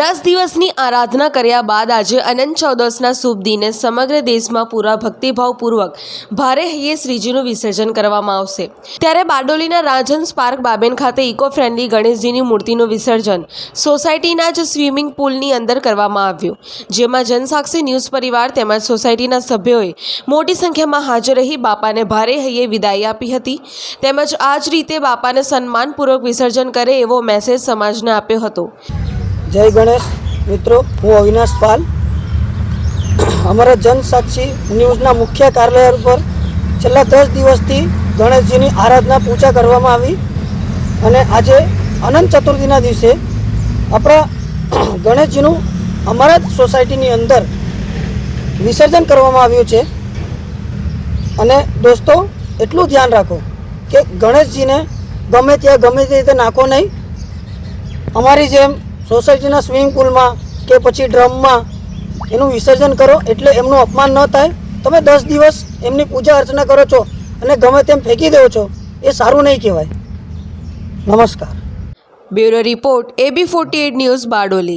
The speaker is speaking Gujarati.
દસ દિવસની આરાધના કર્યા બાદ આજે અનંત ચૌદસના શુભ દિને સમગ્ર દેશમાં પૂરા ભક્તિભાવપૂર્વક ભારે હૈયે શ્રીજીનું વિસર્જન કરવામાં આવશે. ત્યારે બારડોલીના રાજન સ્પાર્ક બાબેન ખાતે ઇકો ફ્રેન્ડલી ગણેશજીની મૂર્તિનું વિસર્જન સોસાયટીના જ સ્વિમિંગ પુલની અંદર કરવામાં આવ્યું. જેમાં જનસાક્ષી ન્યૂઝ પરિવાર તેમજ સોસાયટીના સભ્યોએ મોટી સંખ્યામાં હાજર રહી બાપાને ભારે હૈયે વિદાય આપી હતી. તેમજ આ જ રીતે બાપાને સન્માનપૂર્વક વિસર્જન કરે એવો મેસેજ સમાજને આપ્યો હતો. જય ગણેશ. મિત્રો, હું અવિનાશ પાલ. અમારા જનસાક્ષી ન્યૂઝના મુખ્ય કાર્યાલય પર છેલ્લા દસ દિવસથી ગણેશજીની આરાધના પૂજા કરવામાં આવી અને આજે અનંત ચતુર્થીના દિવસે આપણા ગણેશજીનું અમારા જ સોસાયટીની અંદર વિસર્જન કરવામાં આવ્યું છે. અને દોસ્તો, એટલું ધ્યાન રાખો કે ગણેશજીને ગમે ત્યાં ગમે તે રીતે નાખો નહીં. અમારી જેમ સોસાયટીના સ્વિમિંગ પુલમાં કે પછી ડ્રમમાં એનું વિસર્જન કરો એટલે એમનું અપમાન ન થાય. તમે દસ દિવસ એમની પૂજા અર્ચના કરો છો અને ગમે તેમ ફેંકી દો છો, એ સારું નહીં કહેવાય. નમસ્કાર. Bureau report, AB forty news Bardoli.